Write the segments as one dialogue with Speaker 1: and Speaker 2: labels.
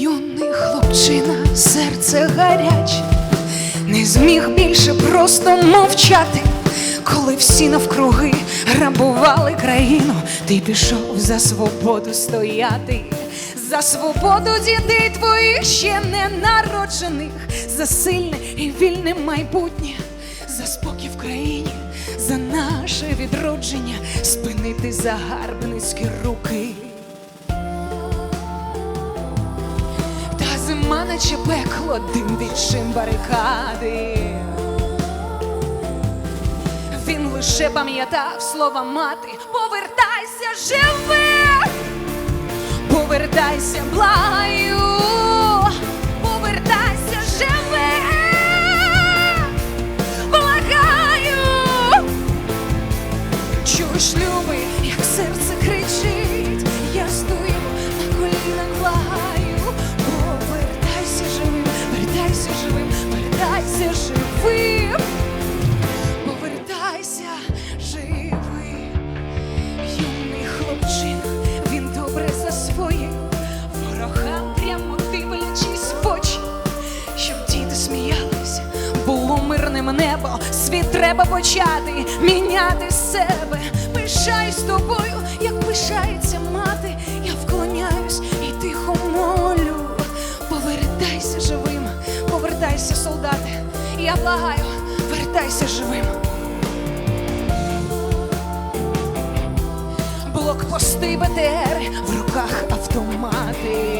Speaker 1: Юний хлопчина, серце гаряче, не зміг більше просто мовчати, коли всі навкруги грабували країну, ти пішов за свободу стояти, за свободу дітей твоїх ще не народжених, за сильне і вільне майбутнє, за спокій в країні, за наше відродження, спинити загарбницькі руки. Наче пекло, дим від барикади. Він лише пам'ятав слова мати. Повертайся, живи, повертайся, благаю, повертайся, живи, треба почати міняти себе. Пишаюсь тобою, як пишається мати. Я вклоняюсь і тихо молю. Повертайся живим, повертайся, солдати. Я благаю, вертайся живим. Блокпости БТР, в руках автомати.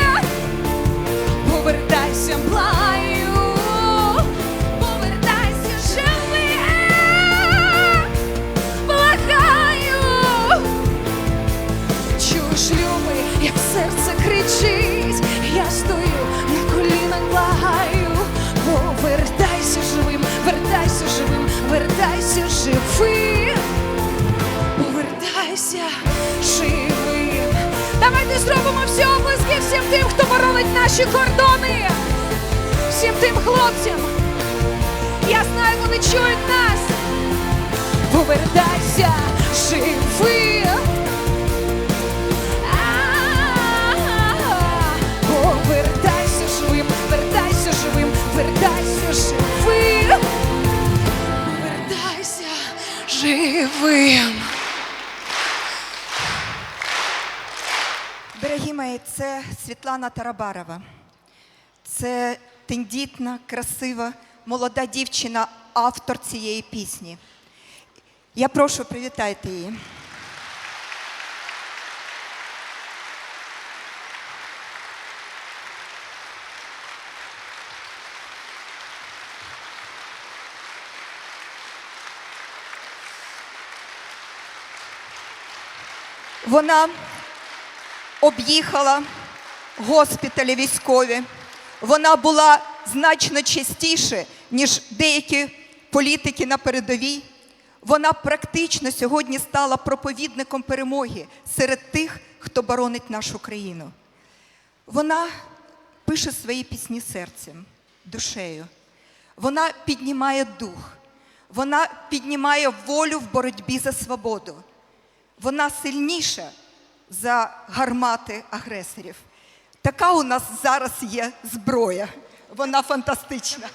Speaker 1: повертайся живим. Давайте зробимо всі облизки всім тим, хто боронить наші кордони, всім тим хлопцям. Я знаю, вони чують нас.
Speaker 2: Дорогі мої, це Світлана Тарабарова. Це тендітна, красива, молода дівчина, автор цієї пісні. Я прошу привітайте її. Вона об'їхала госпіталі військові. Вона була значно частіше, ніж деякі політики на передовій. Вона практично сьогодні стала проповідником перемоги серед тих, хто боронить нашу країну. Вона пише свої пісні серцем, душею. Вона піднімає дух, вона піднімає волю в боротьбі за свободу. Вона сильніша за гармати агресорів. Така у нас зараз є зброя. Вона фантастична.